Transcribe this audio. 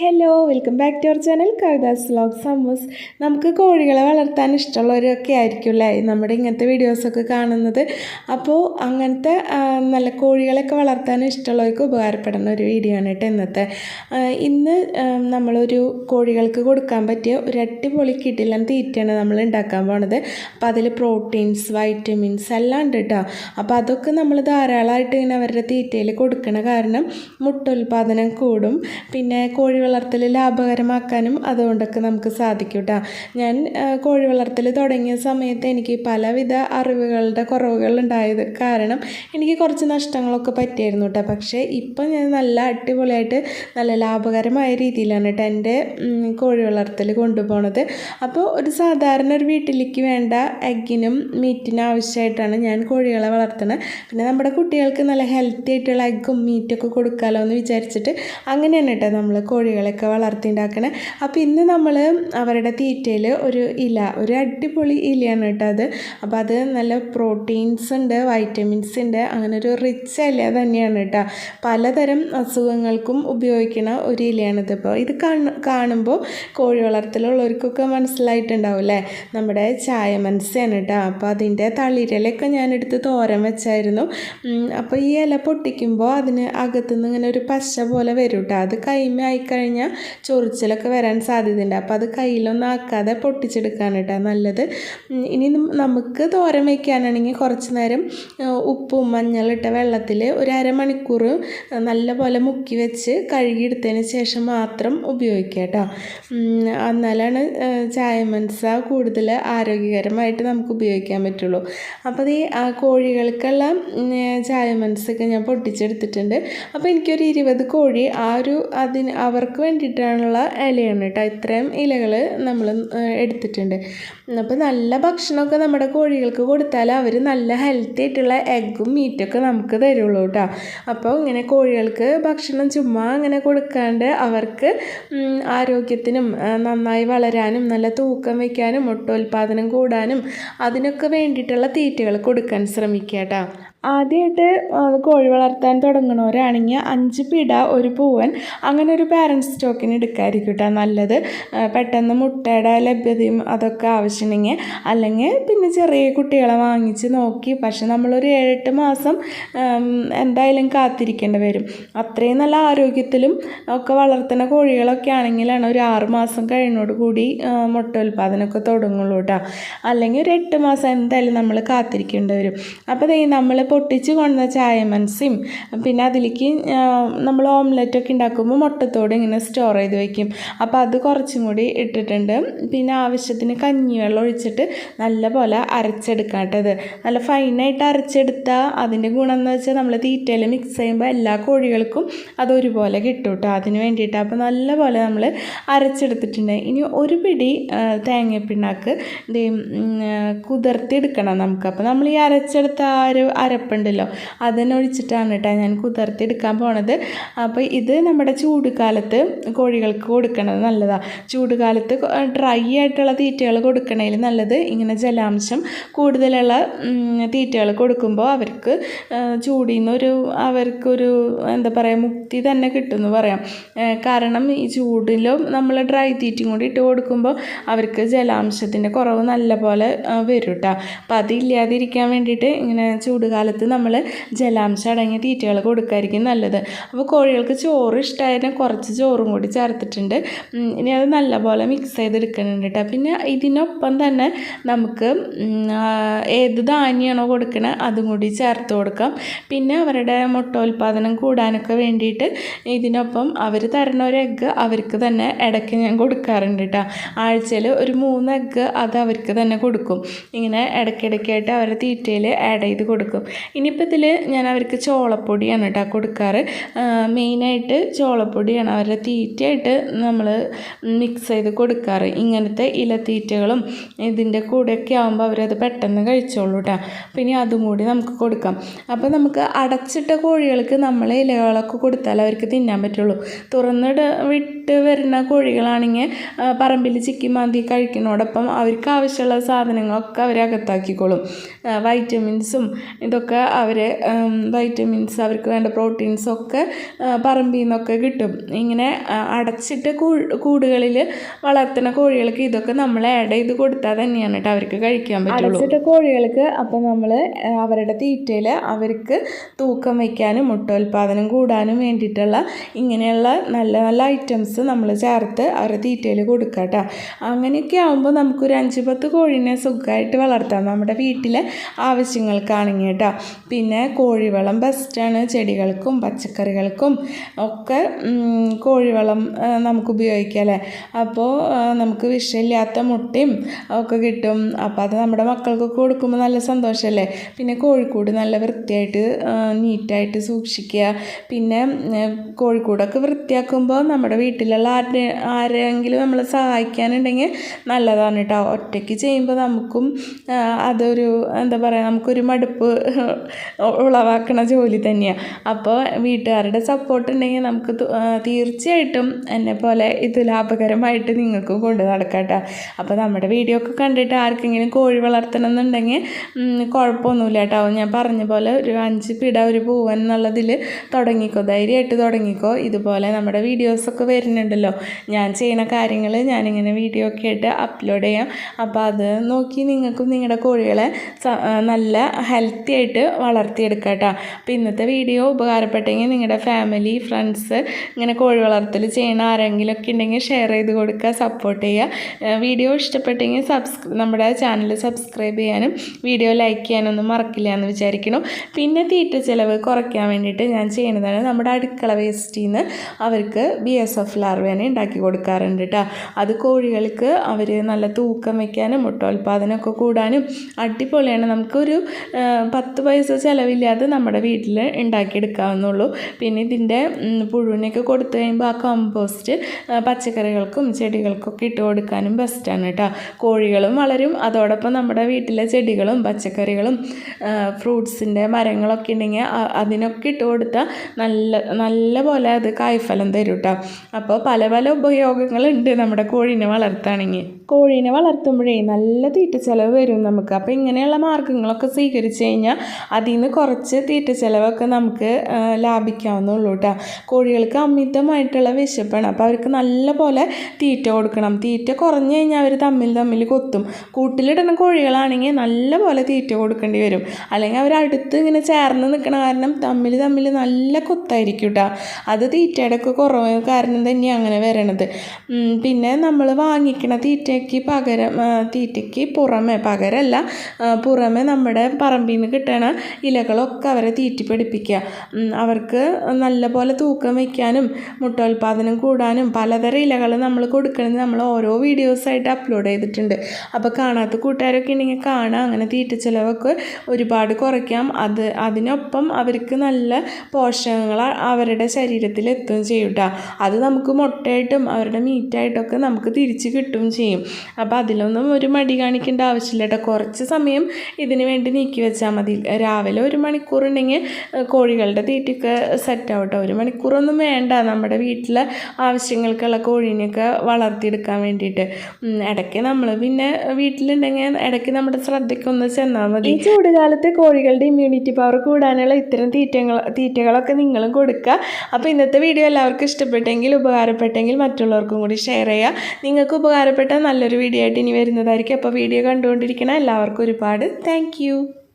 Hello welcome back to our channel Kavitha's vlog sum is നമുക്ക് കോഴികളെ വളർത്താൻ ഇഷ്ടമുള്ളവരൊക്കെ ആയിരിക്കുമല്ലേ? നമ്മുടെ ഇങ്ങനത്തെ വീഡിയോസൊക്കെ കാണുന്നത്. അപ്പോൾ അങ്ങനത്തെ നല്ല കോഴികളൊക്കെ വളർത്താൻ ഇഷ്ടമുള്ളവർക്ക് ഉപകാരപ്പെടുന്ന ഒരു വീഡിയോ ആണ് കേട്ടോ ഇന്നത്തെ. ഇന്ന് നമ്മളൊരു കോഴികൾക്ക് കൊടുക്കാൻ പറ്റിയ ഒരു അടിപൊളി കിടിലൻ തീറ്റയാണ് നമ്മൾ ഉണ്ടാക്കാൻ പോണത്. അപ്പോൾ അതിൽ പ്രോട്ടീൻസ് വൈറ്റമിൻസ് എല്ലാം ഉണ്ട് കേട്ടോ. അപ്പോൾ അതൊക്കെ നമ്മൾ ധാരാളമായിട്ട് ഇങ്ങനെ അവരുടെ തീറ്റയിൽ കൊടുക്കണ കാരണം മുട്ടുൽപാദനം കൂടും. പിന്നെ കോഴി വളർത്തൽ ലാഭകരമാക്കാനും അതുകൊണ്ടൊക്കെ നമുക്ക് സാധിക്കും കേട്ടോ ഞാൻ കോഴി വളർത്തൽ തുടങ്ങിയ സമയത്ത് എനിക്ക് പലവിധ അറിവുകളുടെ കുറവുകൾ ഉണ്ടായത് കാരണം എനിക്ക് കുറച്ച് നഷ്ടങ്ങളൊക്കെ പറ്റിയായിരുന്നു കേട്ടോ പക്ഷേ ഇപ്പം ഞാൻ നല്ല അടിപൊളിയായിട്ട് നല്ല ലാഭകരമായ രീതിയിലാണ് കേട്ടോ എന്റെ കോഴി വളർത്തൽ കൊണ്ടുപോണത്. അപ്പോൾ ഒരു സാധാരണ ഒരു വീട്ടിലേക്ക് വേണ്ട എഗ്ഗിനും മീറ്റിനും ആവശ്യമായിട്ടാണ് ഞാൻ കോഴികളെ വളർത്തുന്നത് പിന്നെ നമ്മുടെ കുട്ടികൾക്ക് നല്ല ഹെൽത്തി ആയിട്ടുള്ള എഗ്ഗും മീറ്റൊക്കെ കൊടുക്കാമല്ലോ എന്ന് വിചാരിച്ചിട്ട് അങ്ങനെയാണ് കേട്ടോ നമ്മൾ കോഴികളെയൊക്കെ വളർത്തിണ്ടാക്കണേ. അപ്പോൾ ഇന്ന് നമ്മൾ അവരുടെ തീറ്റയിൽ ഒരു ഇല ഒരു അടിപൊളി ഇലയാണ് കേട്ടോ അത്. അപ്പോൾ അത് നല്ല പ്രോട്ടീൻസ് ഉണ്ട് വൈറ്റമിൻസ് ഉണ്ട് അങ്ങനെ ഒരു റിച്ച് ഇല തന്നെയാണ് കേട്ടോ. പലതരം അസുഖങ്ങൾക്കും ഉപയോഗിക്കുന്ന ഒരു ഇലയാണിത് ഇപ്പോൾ ഇത് കാണു കാണുമ്പോൾ കോഴി വളർത്തലുള്ളവർക്കൊക്കെ മനസ്സിലായിട്ടുണ്ടാവും അല്ലേ? നമ്മുടെ ചായ മനസ്സാണ് കേട്ടോ. അപ്പോൾ അതിന്റെ തളിരലൊക്കെ ഞാനെടുത്ത് തോരൻ വെച്ചായിരുന്നു. അപ്പോൾ ഈ ഇല പൊട്ടിക്കുമ്പോൾ അതിന് അകത്തുനിന്ന് ഇങ്ങനെ ഒരു പശ പോലെ വരും കേട്ടോ. അത് കൈമ ആയിക്കഴിഞ്ഞാൽ ചൊറിച്ചിലൊക്കെ വരാൻ സാധ്യതയുണ്ട്. അപ്പോൾ അത് കയ്യിലൊന്നും ആക്കാതെ പൊട്ടിച്ചെടുക്കാൻ കേട്ടോ നല്ലത്. ഇനി നമുക്ക് തോരൻ വയ്ക്കാനാണെങ്കിൽ കുറച്ച് നേരം ഉപ്പും മഞ്ഞളിട്ട വെള്ളത്തിൽ ഒരു അരമണിക്കൂർ നല്ലപോലെ മുക്കി വെച്ച് കഴുകിയെടുത്തതിന് ശേഷം മാത്രം ഉപയോഗിക്കുക കേട്ടോ. എന്നാലാണ് ചായ മനസ്സ കൂടുതൽ ആരോഗ്യകരമായിട്ട് നമുക്ക് ഉപയോഗിക്കാൻ പറ്റുള്ളൂ. അപ്പോൾ ഈ കോഴികൾക്കുള്ള ചായ മനസ്സൊക്കെ ഞാൻ പൊട്ടിച്ചെടുത്തിട്ടുണ്ട്. അപ്പോൾ എനിക്കൊരു ഇരുപത് കോഴി ആ ഒരു അതിന് അവർക്ക് വേണ്ടിയിട്ടാണുള്ള ഇലയാണ് കേട്ടോ. ഇത്രയും ഇലകൾ നമ്മൾ എടുത്തിട്ടുണ്ട്. അപ്പോൾ നല്ല ഭക്ഷണമൊക്കെ നമ്മുടെ കോഴികൾക്ക് കൊടുത്താൽ അവർ നല്ല ഹെൽത്തി ആയിട്ടുള്ള എഗ്ഗും മീറ്റൊക്കെ നമുക്ക് തരുള്ളൂ കേട്ടോ. അപ്പോൾ ഇങ്ങനെ കോഴികൾക്ക് ഭക്ഷണം ചുമ്മാ അങ്ങനെ കൊടുക്കാണ്ട് അവർക്ക് ആരോഗ്യത്തിനും നന്നായി വളരാനും നല്ല തൂക്കം വയ്ക്കാനും മുട്ടോൽപാദനം കൂടാനും അതിനൊക്കെ വേണ്ടിയിട്ടുള്ള തീറ്റകൾ കൊടുക്കാൻ ശ്രമിക്കുക കേട്ടോ. ആദ്യമായിട്ട് കോഴി വളർത്താൻ തുടങ്ങുന്നവരാണെങ്കിൽ അഞ്ച് പിട ഒരു പൂവൻ അങ്ങനെ ഒരു പാരൻസ് സ്റ്റോക്കിന് എടുക്കാതിരിക്കും കേട്ടോ നല്ലത്. പെട്ടെന്ന് മുട്ടയുടെ ലഭ്യതയും അതൊക്കെ ആവശ്യമുണ്ടെങ്കിൽ അല്ലെങ്കിൽ പിന്നെ ചെറിയ കുട്ടികളെ വാങ്ങിച്ച് നോക്കി. പക്ഷെ നമ്മളൊരു ഏഴെട്ട് മാസം എന്തായാലും കാത്തിരിക്കേണ്ടി വരും. അത്രയും നല്ല ആരോഗ്യത്തിലും ഒക്കെ വളർത്തുന്ന കോഴികളൊക്കെ ആണെങ്കിലാണ് ഒരു ആറ് മാസം കഴിഞ്ഞോട് കൂടി മുട്ട ഉൽപ്പാദനമൊക്കെ തുടങ്ങുള്ളൂ കേട്ടോ അല്ലെങ്കിൽ ഒരു എട്ട് മാസം എന്തായാലും നമ്മൾ കാത്തിരിക്കേണ്ടി വരും. അപ്പോൾ നമ്മൾ പൊട്ടിച്ച് കൊണ്ട ചായ മനസ്സും പിന്നെ അതിലേക്ക് നമ്മൾ ഓംലെറ്റൊക്കെ ഉണ്ടാക്കുമ്പോൾ മുട്ടത്തോട് ഇങ്ങനെ സ്റ്റോർ ചെയ്ത് വയ്ക്കും അപ്പോൾ അത് കുറച്ചും കൂടി ഇട്ടിട്ടുണ്ട്. പിന്നെ ആവശ്യത്തിന് കഞ്ഞിവെള്ളം ഒഴിച്ചിട്ട് നല്ലപോലെ അരച്ചെടുക്കാട്ടത്. നല്ല ഫൈനായിട്ട് അരച്ചെടുത്താൽ അതിന്റെ ഗുണം എന്ന് വെച്ചാൽ നമ്മൾ തീറ്റയിൽ മിക്സ് ചെയ്യുമ്പോൾ എല്ലാ കോഴികൾക്കും അത് ഒരുപോലെ കിട്ടും കേട്ടോ അതിന് വേണ്ടിയിട്ട് അപ്പോൾ നല്ലപോലെ നമ്മൾ അരച്ചെടുത്തിട്ടുണ്ട്. ഇനി ഒരു പിടി തേങ്ങപ്പിണ്ണാക്ക് കുതിർത്തി കുതിർത്തിയെടുക്കണം നമുക്ക്. അപ്പോൾ നമ്മൾ ഈ അരച്ചെടുത്ത ആ ഒരു അരപ്പുണ്ടല്ലോ അതിനെ ഒഴിച്ചിട്ടാണ് കേട്ടോ ഞാൻ കുതിർത്തിയെടുക്കാൻ പോണത്. അപ്പോൾ ഇത് നമ്മുടെ ചൂടുകാലത്ത് കോഴികൾക്ക് കൊടുക്കണത് നല്ലതാണ് ചൂടുകാലത്ത് ഡ്രൈ ആയിട്ടുള്ള തീറ്റകൾ കൊടുക്കണതിൽ നല്ലത്. ഇങ്ങനെ ജലാംശം കൂടുതലുള്ള തീറ്റകൾ കൊടുക്കുമ്പോൾ അവർക്ക് ചൂടിൽ നിന്നൊരു അവർക്കൊരു എന്താ പറയുക മുക്തി തന്നെ കിട്ടുമെന്ന് പറയാം. കാരണം ഈ ചൂടിലും നമ്മൾ ഡ്രൈ തീറ്റയും കൂടി ഇട്ട് കൊടുക്കുമ്പോൾ അവർക്ക് ജലാംശത്തിന്റെ കുറവ് നല്ല പോലെ വരും കേട്ടോ അപ്പോൾ അതില്ലാതിരിക്കാൻ വേണ്ടിയിട്ട് ഇങ്ങനെ ചൂടുകാലത്ത് നമ്മൾ ജലാംശം അടങ്ങിയ തീറ്റകൾ കൊടുക്കായിരിക്കും നല്ലത്. അപ്പോൾ കോഴികൾക്ക് ചോറ് ഇഷ്ടമായതിനെ കുറച്ച് ചോറും കൂടി ചേർത്തിട്ടുണ്ട്. ഇനി അത് നല്ലപോലെ മിക്സ് ചെയ്തെടുക്കുന്നുണ്ട് കേട്ടോ പിന്നെ ഇതിനൊപ്പം തന്നെ നമുക്ക് ഏത് ധാന്യമാണോ കൊടുക്കണത് അതും കൂടി ചേർത്ത് കൊടുക്കാം. പിന്നെ അവരുടെ മുട്ടോൽപാദനം കൂടാനൊക്കെ വേണ്ടിയിട്ട് ഇതിനൊപ്പം അവർ തരുന്ന ഒരു എഗ്ഗ് അവർക്ക് തന്നെ ഇടയ്ക്ക് ഞാൻ കൊടുക്കാറുണ്ട് കേട്ടോ ആഴ്ചയിൽ ഒരു മൂന്ന് എഗ്ഗ് അത് അവർക്ക് തന്നെ കൊടുക്കും. ഇങ്ങനെ ഇടയ്ക്കിടയ്ക്കായിട്ട് അവരുടെ തീറ്റയിൽ ആഡ് ചെയ്ത് കൊടുക്കും. ഇനിയിപ്പോൾ ഇതിൽ ഞാൻ അവർക്ക് ചോളപ്പൊടിയാണ് കേട്ടോ കൊടുക്കാറ്. മെയിനായിട്ട് ചോളപ്പൊടിയാണ് അവരുടെ തീറ്റയായിട്ട് നമ്മൾ മിക്സ് ചെയ്ത് കൊടുക്കാറ്. ഇങ്ങനത്തെ ഇലത്തീറ്റകളും ഇതിന്റെ കൂടെയൊക്കെ ആകുമ്പോൾ അവരത് പെട്ടെന്ന് കഴിച്ചോളൂ കേട്ടോ പിന്നെ അതും കൂടി നമുക്ക് കൊടുക്കാം. അപ്പോൾ നമുക്ക് അടച്ചിട്ട കോഴികൾക്ക് നമ്മൾ ഇലകളൊക്കെ കൊടുത്താൽ അവർക്ക് തിന്നാൻ പറ്റുള്ളൂ. തുറന്നിട വിട്ട് വരുന്ന കോഴികളാണെങ്കിൽ പറമ്പിൽ ചിക്കി മാന്തി കഴിക്കുന്നതോടൊപ്പം അവർക്ക് ആവശ്യമുള്ള സാധനങ്ങളൊക്കെ അവരകത്താക്കിക്കോളും. വൈറ്റമിൻസും ഇതൊക്കെ ഇതൊക്കെ അവർ വൈറ്റമിൻസ് അവർക്ക് വേണ്ട പ്രോട്ടീൻസ് ഒക്കെ ആ, പറമ്പിൽ നിന്നൊക്കെ കിട്ടും. ഇങ്ങനെ അടച്ചിട്ട് കൂടുകളിൽ വളർത്തുന്ന കോഴികൾക്ക് ഇതൊക്കെ നമ്മൾ ആഡ് ചെയ്ത് കൊടുത്താൽ തന്നെയാണ് കേട്ടോ അവർക്ക് കഴിക്കാൻ പറ്റുള്ളൂ. അടച്ചിട്ട കോഴികൾക്ക് അപ്പോൾ നമ്മൾ അവരുടെ തീറ്റയിൽ അവർക്ക് തൂക്കം വയ്ക്കാനും മുട്ടോൽപാദനം കൂടാനും വേണ്ടിയിട്ടുള്ള ഇങ്ങനെയുള്ള നല്ല നല്ല ഐറ്റംസ് നമ്മൾ ചേർത്ത് അവരുടെ തീറ്റയിൽ കൊടുക്കുക കേട്ടോ അങ്ങനെയൊക്കെ ആകുമ്പോൾ നമുക്കൊരു അഞ്ച് പത്ത് കോഴീനെ സുഖമായിട്ട് വളർത്താം. നമ്മുടെ വീട്ടിലെ ആവശ്യങ്ങൾക്കാണെങ്കിൽ കേട്ടോ പിന്നെ കോഴിവളം ബെസ്റ്റാണ് ചെടികൾക്കും പച്ചക്കറികൾക്കും ഒക്കെ കോഴിവളം നമുക്ക് ഉപയോഗിക്കാം അല്ലേ? അപ്പോൾ നമുക്ക് വിഷമില്ലാത്ത മുട്ടയും ഒക്കെ കിട്ടും. അപ്പോൾ അത് നമ്മുടെ മക്കൾക്കൊക്കെ കൊടുക്കുമ്പോൾ നല്ല സന്തോഷമല്ലേ പിന്നെ കോഴിക്കൂട് നല്ല വൃത്തിയായിട്ട് നീറ്റായിട്ട് സൂക്ഷിക്കുക. പിന്നെ കോഴിക്കൂടൊക്കെ വൃത്തിയാക്കുമ്പോൾ നമ്മുടെ വീട്ടിലുള്ള ആരെ ആരെങ്കിലും നമ്മളെ സഹായിക്കാനുണ്ടെങ്കിൽ നല്ലതാണ് കേട്ടോ. ഒറ്റയ്ക്ക് ചെയ്യുമ്പോൾ നമുക്കും അതൊരു എന്താ പറയുക നമുക്കൊരു മടുപ്പ് ഉളവാക്കണ ജോലി തന്നെയാണ് അപ്പോൾ വീട്ടുകാരുടെ സപ്പോർട്ട് ഉണ്ടെങ്കിൽ നമുക്ക് തീർച്ചയായിട്ടും എന്നെ പോലെ ഇത് ലാഭകരമായിട്ട് നിങ്ങൾക്കും കൊണ്ട് നടക്കാട്ടോ അപ്പോൾ നമ്മുടെ വീഡിയോ ഒക്കെ കണ്ടിട്ട് ആർക്കെങ്കിലും കോഴി വളർത്തണം എന്നുണ്ടെങ്കിൽ കുഴപ്പമൊന്നുമില്ല കേട്ടോ ഞാൻ പറഞ്ഞ പോലെ ഒരു അഞ്ച് പിട ഒരു പൂവൻ എന്നുള്ളതിൽ തുടങ്ങിക്കോ. ധൈര്യമായിട്ട് തുടങ്ങിക്കോ. ഇതുപോലെ നമ്മുടെ വീഡിയോസൊക്കെ വരുന്നുണ്ടല്ലോ. ഞാൻ ചെയ്യുന്ന കാര്യങ്ങൾ ഞാനിങ്ങനെ വീഡിയോ ഒക്കെ ആയിട്ട് അപ്ലോഡ് ചെയ്യാം. അപ്പോൾ അത് നോക്കി നിങ്ങൾക്കും നിങ്ങളുടെ കോഴികളെ നല്ല ഹെൽത്തി ആയിട്ട് വളർത്തിയെടുക്കാം കേട്ടോ. അപ്പോൾ ഇന്നത്തെ വീഡിയോ ഉപകാരപ്പെട്ടെങ്കിൽ നിങ്ങളുടെ ഫാമിലി ഫ്രണ്ട്സ് ഇങ്ങനെ കോഴി വളർത്തൽ ചെയ്യണ ആരെങ്കിലും ഒക്കെ ഉണ്ടെങ്കിൽ ഷെയർ ചെയ്ത് കൊടുക്കുക സപ്പോർട്ട് ചെയ്യുക. വീഡിയോ ഇഷ്ടപ്പെട്ടെങ്കിൽ സബ്സ്ക്രൈ നമ്മുടെ ചാനൽ സബ്സ്ക്രൈബ് ചെയ്യാനും വീഡിയോ ലൈക്ക് ചെയ്യാനൊന്നും മറക്കില്ല എന്ന് വിചാരിക്കണം പിന്നെ തീറ്റ ചിലവ് കുറയ്ക്കാൻ വേണ്ടിയിട്ട് ഞാൻ ചെയ്യുന്നതാണ് നമ്മുടെ അടുക്കള വേസ്റ്റിൽ നിന്ന് അവർക്ക് ബി എസ് എഫ് ലാർവേനെ ഉണ്ടാക്കി കൊടുക്കാറുണ്ട് കേട്ടോ. അത് കോഴികൾക്ക് അവർ നല്ല തൂക്കം വയ്ക്കാനും മുട്ടോൽപാദനമൊക്കെ കൂടാനും അടിപൊളിയാണ്. നമുക്കൊരു പത്ത് പൈസ ചിലവില്ലാതെ നമ്മുടെ വീട്ടിൽ ഉണ്ടാക്കിയെടുക്കാവുന്നുള്ളൂ. പിന്നെ ഇതിന്റെ പുഴുവിനൊക്കെ കൊടുത്തു കഴിയുമ്പോൾ ആ കമ്പോസ്റ്റ് പച്ചക്കറികൾക്കും ചെടികൾക്കൊക്കെ ഇട്ട് കൊടുക്കാനും ബെസ്റ്റാണ് കേട്ടോ കോഴികളും വളരും. അതോടൊപ്പം നമ്മുടെ വീട്ടിലെ ചെടികളും പച്ചക്കറികളും ഫ്രൂട്ട്സിന്റെ മരങ്ങളൊക്കെ ഉണ്ടെങ്കിൽ അതിനൊക്കെ ഇട്ട് കൊടുത്താൽ നല്ല നല്ല പോലെ അത് കായ്ഫലം തരും കേട്ടോ അപ്പോൾ പല പല ഉപയോഗങ്ങളുണ്ട് നമ്മുടെ കോഴീനെ വളർത്താണെങ്കിൽ കോഴീനെ വളർത്തുമ്പോഴേ നല്ല തീറ്റ ചിലവ് വരും നമുക്ക്. അപ്പോൾ ഇങ്ങനെയുള്ള മാർഗങ്ങളൊക്കെ സ്വീകരിച്ച് കഴിഞ്ഞാൽ അതിൽ നിന്ന് കുറച്ച് തീറ്റ ചിലവൊക്കെ നമുക്ക് ലാഭിക്കാവുന്നുള്ളൂ കേട്ടോ കോഴികൾക്ക് അമിതമായിട്ടുള്ള വിശപ്പാണ്. അപ്പോൾ അവർക്ക് നല്ല പോലെ തീറ്റ കൊടുക്കണം. തീറ്റ കുറഞ്ഞു കഴിഞ്ഞാൽ അവർ തമ്മിൽ തമ്മിൽ കൊത്തും. കൂട്ടിലിടുന്ന കോഴികളാണെങ്കിൽ നല്ല പോലെ തീറ്റ കൊടുക്കേണ്ടി വരും. അല്ലെങ്കിൽ അവർ അടുത്ത് ഇങ്ങനെ ചേർന്ന് നിൽക്കണ കാരണം തമ്മിൽ തമ്മിൽ നല്ല കൊത്തായിരിക്കും കേട്ടോ അത് തീറ്റയുടെ ഒക്കെ കുറവ് കാരണം തന്നെയാണ് അങ്ങനെ വരണത്. പിന്നെ നമ്മൾ വാങ്ങിക്കണ തീറ്റയ്ക്ക് പകരം തീറ്റയ്ക്ക് പുറമെ പകരമല്ല പുറമെ നമ്മുടെ പറമ്പിൽ നിന്ന് കിട്ടണ ഇലകളൊക്കെ അവരെ തീറ്റിപ്പിടിപ്പിക്കുക അവർക്ക് നല്ല പോലെ തൂക്കം വയ്ക്കാനും മുട്ടോൽപാദനം കൂടാനും പലതരം ഇലകൾ നമ്മൾ കൊടുക്കുന്നത് നമ്മൾ ഓരോ വീഡിയോസായിട്ട് അപ്ലോഡ് ചെയ്തിട്ടുണ്ട്. അപ്പോൾ കാണാത്ത കൂട്ടുകാരൊക്കെ ഉണ്ടെങ്കിൽ കാണാം അങ്ങനെ തീറ്റ ചിലവൊക്കെ ഒരുപാട് കുറയ്ക്കാം. അത് അതിനൊപ്പം അവർക്ക് നല്ല പോഷകങ്ങൾ അവരുടെ ശരീരത്തിൽ എത്തുകയും ചെയ്യും അത് നമുക്ക് മുട്ടയായിട്ടും അവരുടെ മീറ്റായിട്ടൊക്കെ നമുക്ക് തിരിച്ച് കിട്ടും ചെയ്യും. അപ്പോൾ അതിലൊന്നും ഒരു മടി കാണിക്കേണ്ട ആവശ്യമില്ല കേട്ടോ കുറച്ച് സമയം ഇതിനു വേണ്ടി നീക്കി വെച്ചാൽ മതി. രാവിലെ ഒരു മണിക്കൂർ ഉണ്ടെങ്കിൽ കോഴികളുടെ തീറ്റയൊക്കെ സെറ്റ് ആവട്ടോ ഒരു മണിക്കൂറൊന്നും വേണ്ട. നമ്മുടെ വീട്ടിലെ ആവശ്യങ്ങൾക്കുള്ള കോഴീനെയൊക്കെ വളർത്തിയെടുക്കാൻ വേണ്ടിയിട്ട്. ഇടയ്ക്ക് നമ്മൾ പിന്നെ വീട്ടിലുണ്ടെങ്കിൽ ഇടയ്ക്ക് നമ്മുടെ ശ്രദ്ധയ്ക്കൊന്ന് ചെന്നാൽ മതി. ഈ ചൂടുകാലത്ത് കോഴികളുടെ ഇമ്മ്യൂണിറ്റി പവർ കൂടാനുള്ള ഇത്തരം തീറ്റങ്ങൾ തീറ്റകളൊക്കെ നിങ്ങളും കൊടുക്കുക. അപ്പോൾ ഇന്നത്തെ വീഡിയോ എല്ലാവർക്കും ഇഷ്ടപ്പെട്ടെങ്കിൽ ഉപകാരപ്പെട്ടെങ്കിൽ മറ്റുള്ളവർക്കും കൂടി ഷെയർ ചെയ്യുക. നിങ്ങൾക്ക് ഉപകാരപ്പെട്ട നല്ലൊരു വീഡിയോ ആയിട്ട് ഇനി വരുന്നതായിരിക്കും. അപ്പോൾ വീഡിയോ കണ്ടുകൊണ്ടിരിക്കണ എല്ലാവർക്കും ഒരുപാട് താങ്ക്